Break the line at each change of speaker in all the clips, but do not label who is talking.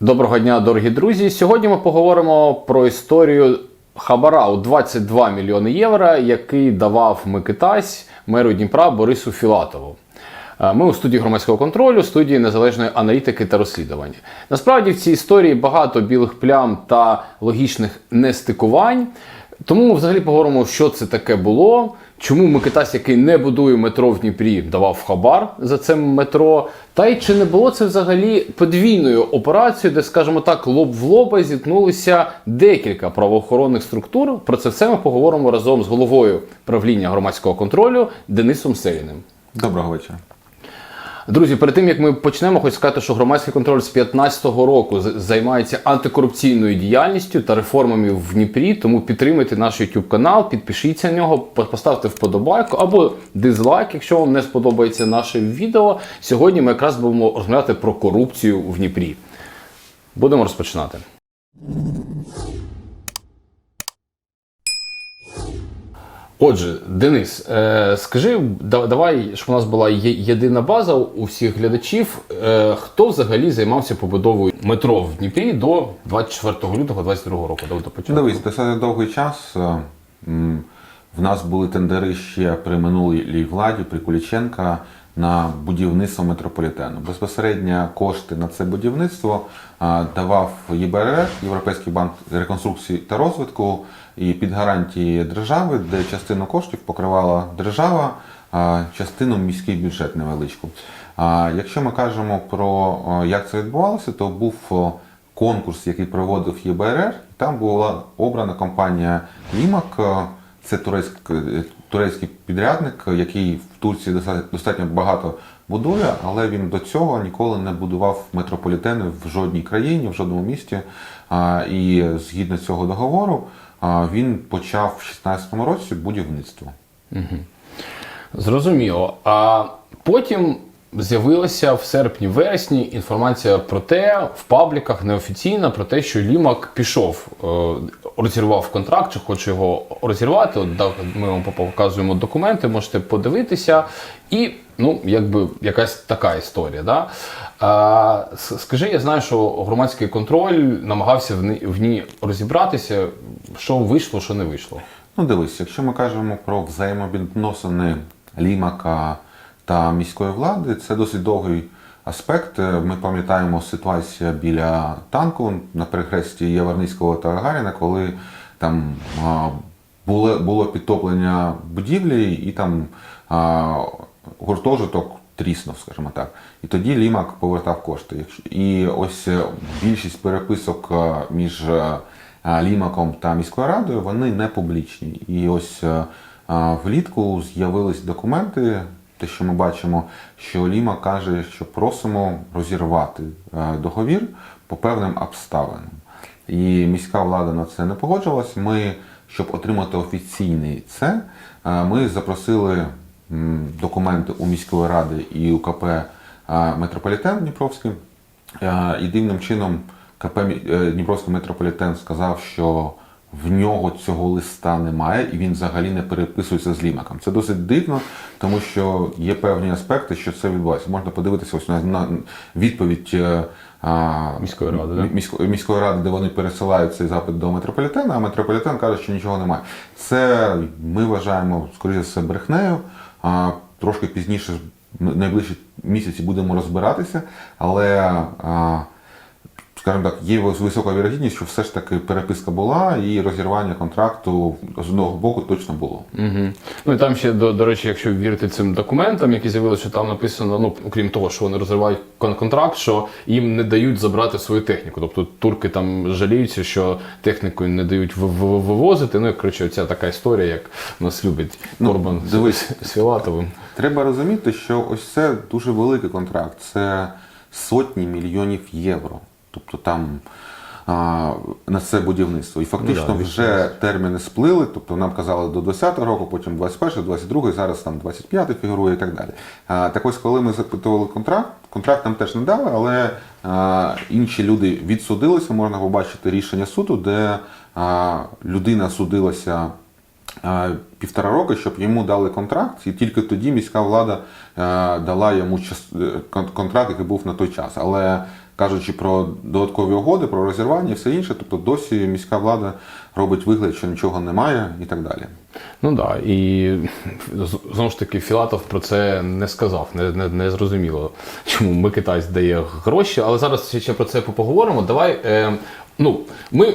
Доброго дня, дорогі друзі. Сьогодні ми поговоримо про історію хабара у 22 мільйони євро, який давав Микитась меру Дніпра Борису Філатову. Е, Ми у студії громадського контролю, студії незалежної аналітики та розслідування. Насправді в цій історії багато білих плям та логічних нестикувань. Тому ми взагалі поговоримо, що це таке було, чому Микитась, який не будує метро в Дніпрі, давав хабар за це метро. Та й чи не було це взагалі подвійною операцією, де, скажімо так, лоб в лоба зіткнулися декілька правоохоронних структур. Про це все ми поговоримо разом з головою правління громадського контролю Денисом Селіним.
Доброго вечора.
Друзі, перед тим як ми почнемо, хочу сказати, що громадський контроль з 2015 року займається антикорупційною діяльністю та реформами в Дніпрі. Тому підтримуйте наш YouTube канал, підпишіться на нього, поставте вподобайку або дизлайк, якщо вам не сподобається наше відео. Сьогодні ми якраз будемо розмовляти про корупцію в Дніпрі. Будемо розпочинати. Отже, Денис, е, скажи, да- давай, щоб у нас була є- єдина база у всіх глядачів. Е, хто взагалі займався побудовою метро в Дніпрі до 24 лютого 2022 року? До, до початку?
Дивись, достатньо довгий час. е, В нас були тендери ще при минулій владі, при Куліченка на будівництво метрополітену. Безпосередньо кошти на це будівництво давав ЄБРР, Європейський банк реконструкції та розвитку, і під гарантії держави, де частину коштів покривала держава, частину міський бюджет невеличку. А Якщо ми кажемо про як це відбувалося, то був конкурс, який проводив ЄБРР. Там була обрана компанія Лімак. е, Це турецьк, е, турецький підрядник, який в Турції доста- достатньо багато будує, але він до цього ніколи не будував метрополітени в жодній країні, в жодному місті. І згідно цього договору він почав в 2016 році будівництво.
Зрозуміло. А потім з'явилася в серпні-вересні інформація про те, в пабліках неофіційна про те, що Лімак пішов, е, розірвав контракт, чи хоче його розірвати. От ми вам показуємо документи, можете подивитися. І ну, якби якась така історія. Да? А, скажи, я знаю, що громадський контроль намагався в ній, розібратися, що вийшло, що не вийшло.
Ну, дивись, якщо ми кажемо про взаємовідносини Лімака та міської влади, це досить довгий аспект. Ми пам'ятаємо ситуацію біля танку на перехресті Яворницького та Гагаріна, коли там було, було підтоплення будівлі і там гуртожиток тріснув, скажімо так. І тоді Лімак повертав кошти. І ось е, більшість переписок е, між е, Лімаком та міською радою вони не публічні. І ось влітку з'явились документи, те, що ми бачимо, що Лімак каже, що просимо розірвати договір по певним обставинам. І міська влада на це не погоджувалась. Ми, щоб отримати офіційний це, ми запросили документи у міської ради і у КП е, Метрополітен Дніпровський. Е, І дивним чином КП е, Дніпровський метрополітен сказав, що в нього цього листа немає, і він взагалі не переписується з Лімаком. Це досить дивно, тому що є певні аспекти, що це відбувається. Можна подивитися ось на, відповідь е, а,
Міської ради, да?
місько- міської ради, де вони пересилають цей запит до метрополітена, а метрополітен каже, що нічого немає. Це ми вважаємо, скоріше все, брехнею. А трошки пізніше, найближчі місяці будемо розбиратися, але. Скажімо так, є висока вірогідність, що все ж таки переписка була і розірвання контракту з одного боку точно було.
Угу. Ну і там ще до, до речі, якщо вірити цим документам, які з'явилися, що там написано, ну окрім того, що вони розривають кон- контракт, що їм не дають забрати свою техніку. Тобто турки там жаліються, що техніку не дають вивозити. Ну і коротше, ця така історія, як нас любить
Ну,
Корбан з-
дивись.
з Філатовим.
Треба розуміти, що ось це дуже великий контракт. Це сотні мільйонів євро. Тобто там а, на це будівництво. І фактично
да,
вже терміни сплили. Тобто нам казали до 20-го року, потім 21-й, 22-й, зараз там 25-й фігурує і так далі. А, так ось, коли ми запитували контракт, контракт нам теж не дали, але а, інші люди відсудилися. Можна побачити рішення суду, де а, людина судилася півтора роки, щоб йому дали контракт, і тільки тоді міська влада дала йому е, контракт, який був на той час. Але кажучи про додаткові угоди, про розірвання і все інше. Тобто досі міська влада робить вигляд, що нічого немає і так далі.
Ну так, да. і знову ж таки, Філатов про це не сказав, не, не, не зрозуміло, чому Микитась дає гроші. Але зараз ще про це поговоримо. Давай, е, ну, ми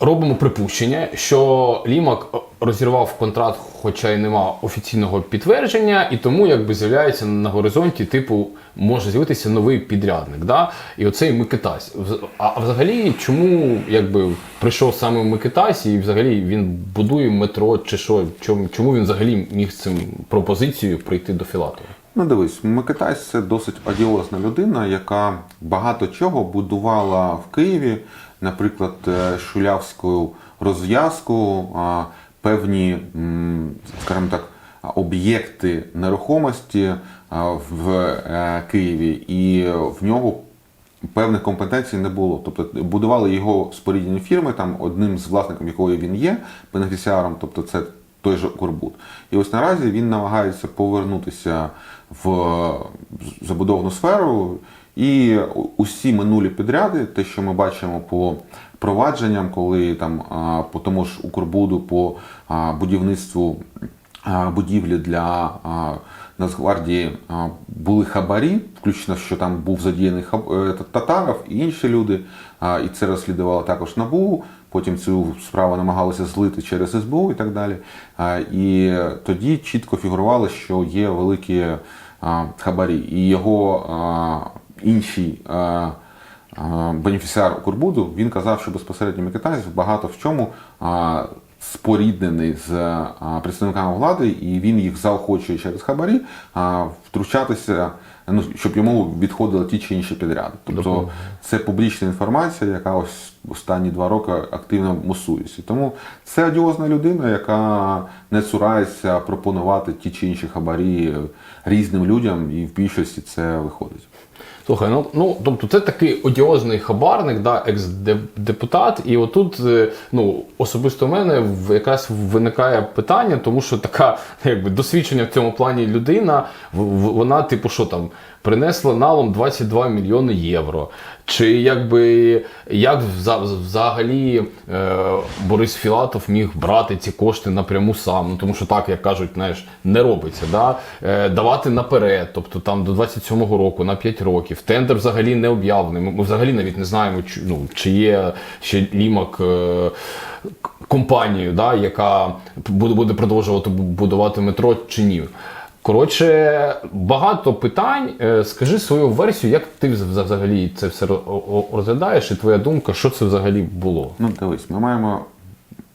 робимо припущення, що Лімак розірвав контракт, хоча й нема офіційного підтвердження, і тому якби з'являється на горизонті, типу, може з'явитися новий підрядник. Да? І оцей Микитась. А взагалі, чому якби прийшов саме Микитась, і взагалі він будує метро чи що? Чому, він взагалі міг цим пропозицією прийти до Філатова?
Ну, дивись, Микитась це досить одіозна людина, яка багато чого будувала в Києві, наприклад, е, шулявську розв'язку, певні, скажімо так, об'єкти нерухомості в е, Києві, і в нього певних компетенцій не було. Тобто будували його споріднені фірми, там одним з власників якої він є, бенефіціаром, тобто це той же Корбут. І ось наразі він намагається повернутися в забудовну сферу. І усі минулі підряди, те, що ми бачимо по провадженням, коли там по тому ж Укрбуду, по будівництву будівлі для Нацгвардії були хабарі, включно, що там був задіяний е, Татаров і інші люди, і це розслідувало також НАБУ. Потім цю справу намагалися злити через СБУ і так далі. І тоді чітко фігурувало, що є великі хабарі, і його інший. а, а, Бенефіціар Укрбуду, він казав, що безпосередньо Микитась багато в чому споріднений з представниками влади, і він їх заохочує через хабарі втручатися, ну, щоб йому відходили ті чи інші підряди. Тобто це публічна інформація, яка ось останні два роки активно мусується. Тому це одіозна людина, яка не цурається пропонувати ті чи інші хабарі різним людям, і в більшості це виходить.
Слухай, ну, ну тобто це такий одіозний хабарник, да, екс-депутат. І отут, е, ну, особисто в мене якраз виникає питання, тому що така якби досвідчення в цьому плані людина, вона, типу, що там, принесла налом 22 мільйони євро. Чи якби як взагалі е, Борис Філатов міг брати ці кошти напряму сам? Ну тому що так, як кажуть, знаєш, не робиться. Да? Е, давати наперед, тобто там до 27-го року на 5 років. Тендер взагалі не об'явлений. Ми, взагалі навіть не знаємо, чи, ну, чи є ще лімак. Е, Компанію, да, яка буде продовжувати будувати метро чи ні. Коротше, багато питань. Е, Скажи свою версію, як ти взагалі це все розглядаєш, і твоя думка, що це взагалі було?
Ну, дивись, ми маємо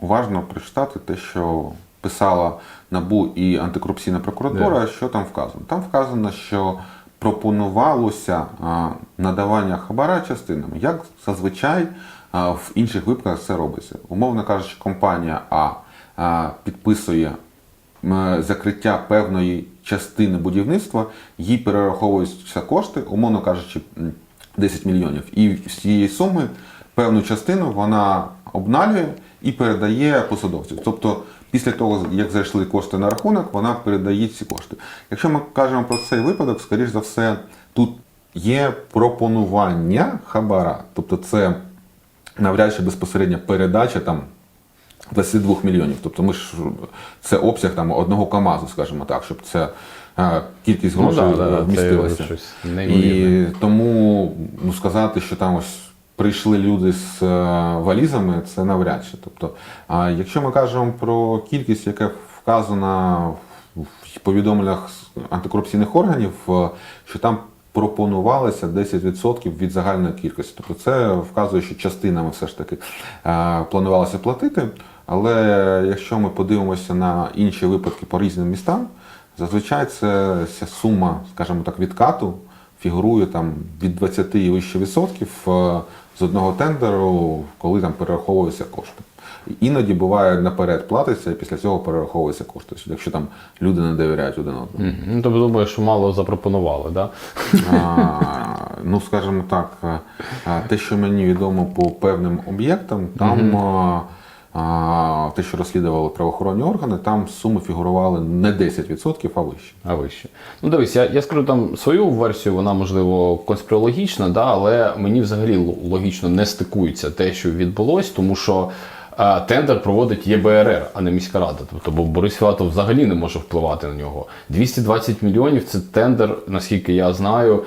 уважно прочитати те, що писала НАБУ і антикорупційна прокуратура, що там вказано. Там вказано, що пропонувалося надавання хабара частинами, як зазвичай в інших випадках це робиться. Умовно кажучи, компанія а підписує закриття певної частини будівництва, їй перераховуються кошти, умовно кажучи, 10 мільйонів. І з цієї суми певну частину вона обналює і передає посадовцю. Тобто, після того, як зайшли кошти на рахунок, вона передає ці кошти. Якщо ми кажемо про цей випадок, скоріш за все, тут є пропонування хабара. Тобто, це навряд чи безпосередня передача там 22 мільйонів. Тобто ми ж це обсяг там одного КАМАЗу, скажімо так, щоб це кількість
Ну,
грошей
да, да,
е,
це
І тому ну, сказати, що там ось прийшли люди з е, валізами, це навряд чи. Тобто, а якщо ми кажемо про кількість, яка вказана в повідомленнях антикорупційних органів, е, що там пропонувалося 10% від загальної кількості. Тобто це вказує, що частинами все ж таки е, планувалося платити. Але якщо ми подивимося на інші випадки по різним містам, зазвичай це ця сума, скажімо так, відкату фігурує там від 20 і вище відсотків е, з одного тендеру, коли там перераховуються кошти. Іноді буває наперед платиться, і після цього перераховуються кошти, якщо там люди не довіряють один одному.
Ну, тобто думаєш, що мало запропонували, да?
А, ну, скажімо так, те, що мені відомо по певним об'єктам, там те, що розслідували правоохоронні органи, там суми фігурували не 10%, а вище.
А вище. Ну дивись, я, я скажу там свою версію, вона можливо конспірологічна, да, але мені взагалі логічно не стикується те, що відбулось, тому що е, тендер проводить ЄБРР, а не міська рада. Тобто, бо Борис Філатов взагалі не може впливати на нього. 220 мільйонів це тендер, наскільки я знаю.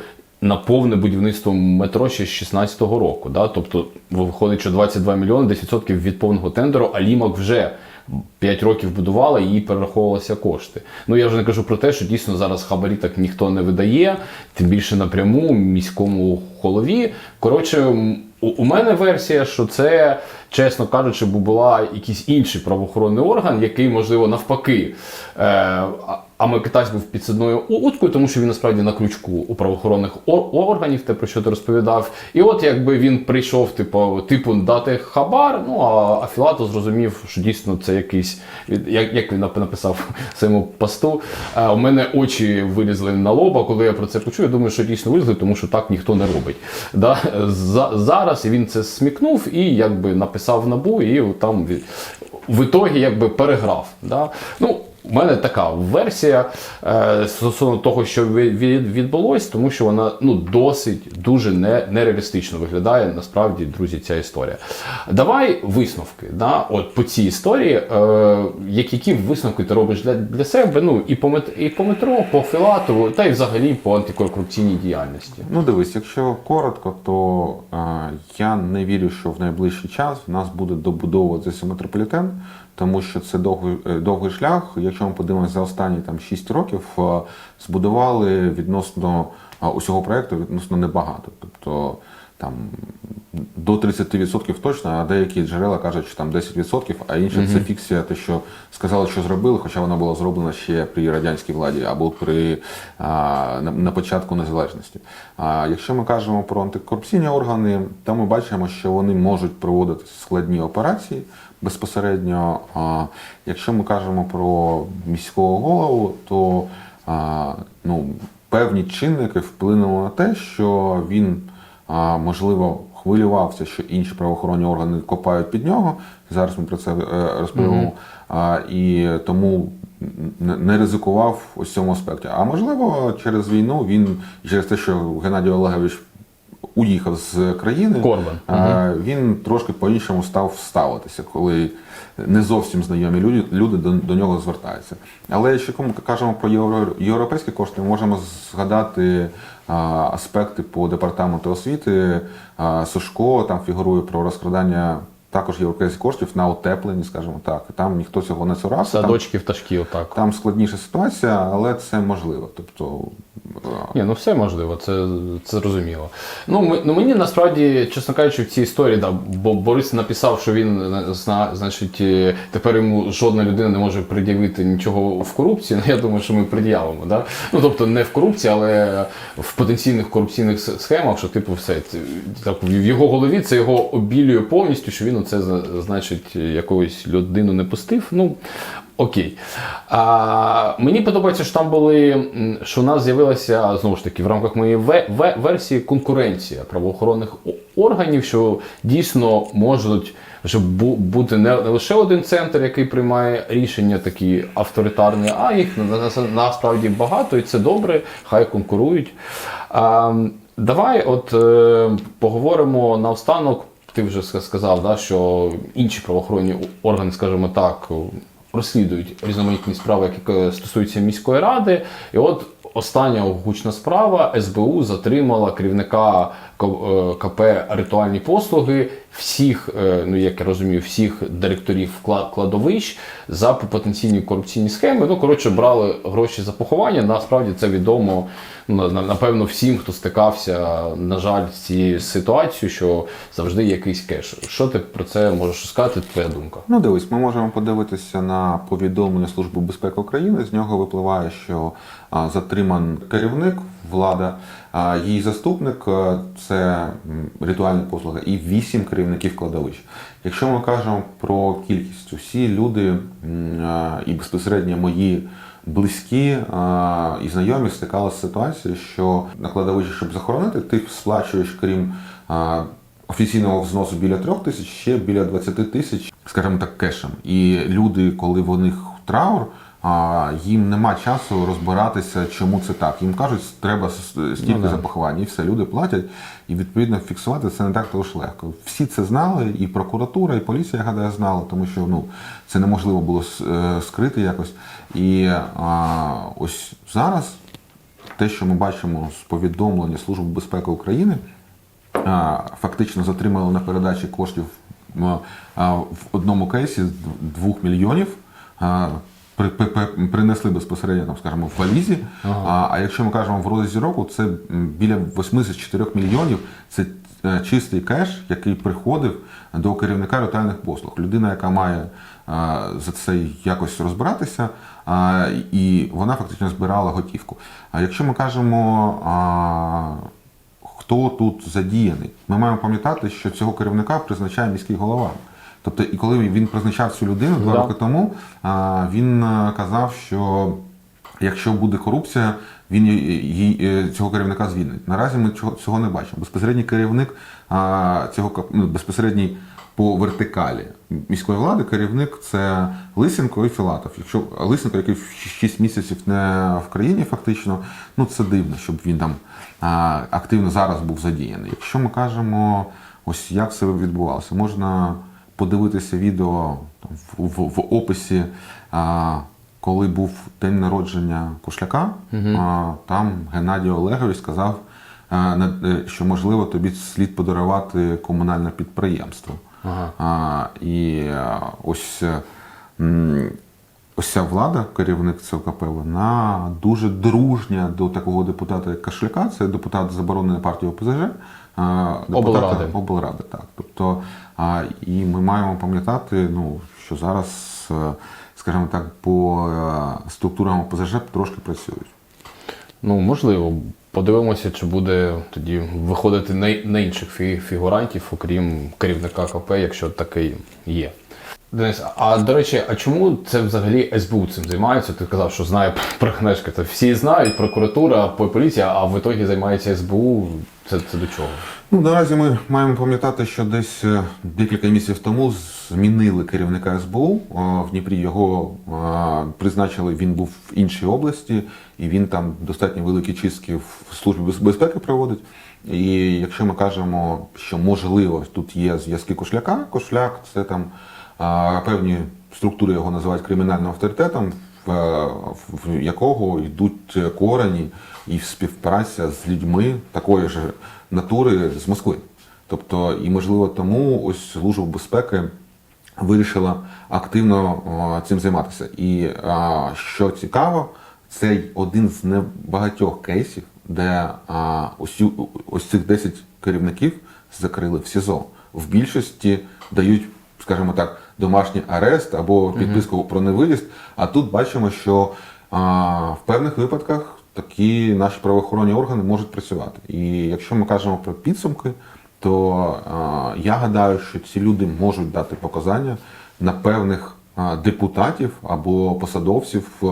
На повне будівництво метро ще з 16-го року. Да? Тобто виходить, що 22 мільйони 10% від повного тендеру, а Лімак вже 5 років будувала і перераховувалися кошти. Ну я вже не кажу про те, що дійсно зараз хабарі так ніхто не видає, тим більше напряму міському голові. Коротше, у, мене версія, що це, чесно кажучи, була якийсь інший правоохоронний орган, який, можливо, навпаки. Е, а- а Микитась був підсадною уткою, тому що він насправді на крючку у правоохоронних органів, те про що ти розповідав. І от якби він прийшов, типу, типу дати хабар, ну а, а Філато зрозумів, що дійсно це якийсь, як, як він написав своєму посту. е, у мене очі вилізли на лоба, коли я про це почув. Я думаю, що дійсно вилізли, тому що так ніхто не робить. Да? Зараз він це смікнув і якби написав набу, і там в ітогі якби переграв. Да? Ну, у мене така версія е, стосовно того, що від, від, відбулось, тому що вона ну досить дуже не, нереалістично виглядає. Насправді, друзі, ця історія. Давай висновки. Да? От по цій історії, е, які, висновки ти робиш для, для себе? Ну і по мет, і по метро, по Філатову, та й взагалі по антикорупційній діяльності.
Ну, дивись, якщо коротко, то е, я не вірю, що в найближчий час в нас буде добудовуватися метрополітен, тому що це довгий, е, довгий шлях. Ми подивимося за останні там 6 років, е, збудували відносно е, усього проекту відносно небагато. Тобто там до 30% точно, а деякі джерела кажуть, що там 10%, а інше це фікція, те, що сказали, що зробили, хоча вона була зроблена ще при радянській владі або при а, на, на початку незалежності. А якщо ми кажемо про антикорупційні органи, то ми бачимо, що вони можуть проводити складні операції безпосередньо. Якщо ми кажемо про міського голову, то ну, певні чинники вплинули на те, що він можливо хвилювався, що інші правоохоронні органи копають під нього. Зараз ми про це е, розповімо. А, і тому не- ризикував в цьому аспекті. А можливо, через війну він через те, що Геннадій Олегович уїхав з країни,
Корбан.
а, він трошки по-іншому став ставитися, коли не зовсім знайомі люди, люди до, до нього звертаються. Але якщо ми кажемо про євро, європейські кошти, ми можемо згадати а, аспекти по департаменту освіти. А, Сушко там фігурує про розкрадання також європейських коштів на утеплені, скажімо так. Там ніхто цього не цурався.
Садочків, пташків, так.
там складніша ситуація, але це можливо. Тобто,
Ні, ну все можливо, це, це зрозуміло. Ну, ми, ну мені насправді, чесно кажучи, в цій історії, да, бо Борис написав, що він е, зна, значить, е, тепер йому жодна людина не може пред'явити нічого в корупції. Ну я думаю, що ми пред'явимо. Да? Ну тобто не в корупції, але в потенційних корупційних схемах, що типу все це, так в його голові це його обілює повністю, що він оце значить якоюсь людину не пустив. Ну Окей. А, мені подобається, що там були, що у нас з'явилася знову ж таки в рамках моєї ве- ве- версії конкуренція правоохоронних органів, що дійсно можуть бу- бути не, лише один центр, який приймає рішення такі авторитарні, а їх на- на- насправді багато, і це добре, хай конкурують. А, давай, от е, поговоримо наостанок. Ти вже сказав, да, що інші правоохоронні органи, скажімо так, розслідують різноманітні справи, які е, стосуються міської ради. І от остання гучна справа СБУ затримала керівника КП ритуальні послуги всіх, е, ну як я розумію, всіх директорів кла- кладовищ за потенційні корупційні схеми. Ну коротше, брали гроші за поховання. Насправді це відомо ну, на- напевно всім, хто стикався, на жаль, з цією ситуацією, що завжди якийсь кеш. Що ти про це можеш сказати? Твоя думка?
Ну, дивись, ми можемо подивитися на повідомлення Служби безпеки України. З нього випливає, що затриман керівник, влада, а її заступник це м, ритуальні послуги, і вісім керівників кладовищ. Якщо ми кажемо про кількість, усі люди і безпосередньо мої близькі і знайомі стикалися з ситуацією, що на кладовищі, щоб захоронити, ти сплачуєш крім. Офіційного взносу біля трьох тисяч, ще біля 20 тисяч скажімо так, кешем. І люди, коли в них траур, а, їм нема часу розбиратися, чому це так. Їм кажуть, треба стільки
Ну, да.
за поховання, і все, люди платять, і відповідно фіксувати це не так то ж легко. Всі це знали, і прокуратура, і поліція, я гадаю, знали, тому що ну, це неможливо було е, скрити якось. І а, ось зараз те, що ми бачимо з повідомлення Служби безпеки України, а, фактично затримали на передачі коштів а, в одному кейсі 2 мільйонів. а, при- при- при- Принесли безпосередньо, там, скажімо, в валізі. А, а якщо ми кажемо в розрізі року, це біля 84 мільйонів. Це е, чистий кеш, який приходив до керівника ретельних послуг. Людина, яка має а, за це якось розбиратися, а, і вона фактично збирала готівку. А якщо ми кажемо. А, хто тут задіяний. Ми маємо пам'ятати, що цього керівника призначає міський голова. Тобто, і коли він призначав цю людину два
Да.
роки тому, він е, казав, що якщо буде корупція, він її- е, цього керівника звільнить. Наразі ми цього, не бачимо. Безпосередній керівник цього ну, безпосередній по вертикалі міської влади керівник це Лисенко і Філатов. Якщо Лисенко, який 6 місяців не в країні, фактично, ну це дивно, щоб він там активно зараз був задіяний. Якщо ми кажемо, ось як це відбувалося, можна подивитися відео в, в, в описі. А, коли був день народження Кошляка, а, там Геннадій Олегович сказав, а, е, що можливо тобі слід подарувати комунальне підприємство.
Ага.
А, і а, ось, е, м, ось ця влада, керівник ЦКП, вона дуже дружня до такого депутата, як Кашляка, це депутат забороненої партії ОПЗЖ. депутата
Облради.
облради, так. Тобто, і ми маємо пам'ятати, ну, що зараз, е, скажімо так, по е, структурам ОПЗЖ трошки працюють.
Ну, можливо. Подивимося, чи буде тоді виходити на, інших фі- фігурантів, окрім керівника КП, якщо такий є. Денис, а до речі, а чому це взагалі СБУ цим займається? Ти казав, що знає про Гнешка. Це всі знають, прокуратура, поліція, а в ітогі займається СБУ. Це, це до чого?
Ну, наразі ми маємо пам'ятати, що десь е, декілька місяців тому змінили керівника СБУ е, в Дніпрі. Його е, призначили, він був в іншій області, і він там достатньо великі чистки в службі без- безпеки проводить. І якщо ми кажемо, що можливо тут є зв'язки кошляка, кошляк це там певні структури його називають кримінальним авторитетом, в, якого йдуть корені і співпраця з людьми такої ж натури з Москви. Тобто, і можливо тому ось служба безпеки вирішила активно цим займатися. І що цікаво, це один з небагатьох кейсів, де а, ось, ось цих 10 керівників закрили в СІЗО. В більшості дають, скажімо так, домашній арест або підписку про невиїзд. А тут бачимо, що а, в певних випадках такі наші правоохоронні органи можуть працювати. І якщо ми кажемо про підсумки, то а, я гадаю, що ці люди можуть дати показання на певних депутатів або посадовців,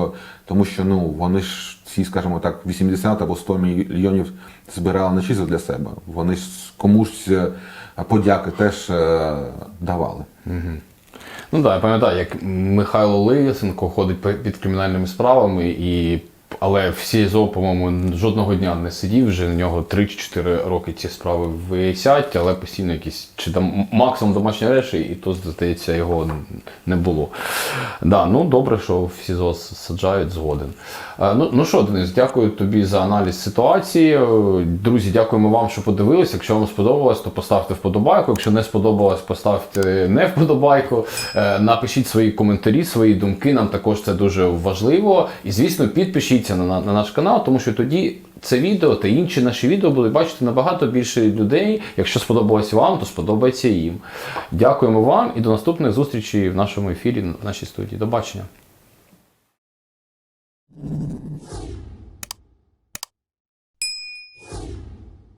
тому що ну вони ж ці, скажімо так, 80 або 100 мільйонів збирали не чисто для себе. Вони ж комусь е, подяки теж е, давали.
Ну так, я пам'ятаю, як Михайло Лисенко ходить під кримінальними справами, і... але в СІЗО, по-моєму, жодного дня не сидів, вже на нього 3 чи 4 роки ці справи висять, але постійно якісь, чи там максимум домашні речі, і то, здається, його не було. Да, ну добре, що в СІЗО саджають згоден. Е, Ну, ну що, Денис, дякую тобі за аналіз ситуації. Е, Друзі, дякуємо вам, що подивилися. Якщо вам сподобалось, то поставте вподобайку. Якщо не сподобалось, поставте не вподобайку. Е, Напишіть свої коментарі, свої думки. Нам також це дуже важливо. І звісно, підпишіться на, на, на наш канал, тому що тоді це відео та інші наші відео будуть бачити набагато більше людей. Якщо сподобалось вам, то сподобається їм. Дякуємо вам і до наступних зустрічей в нашому ефірі в нашій студії. До бачення.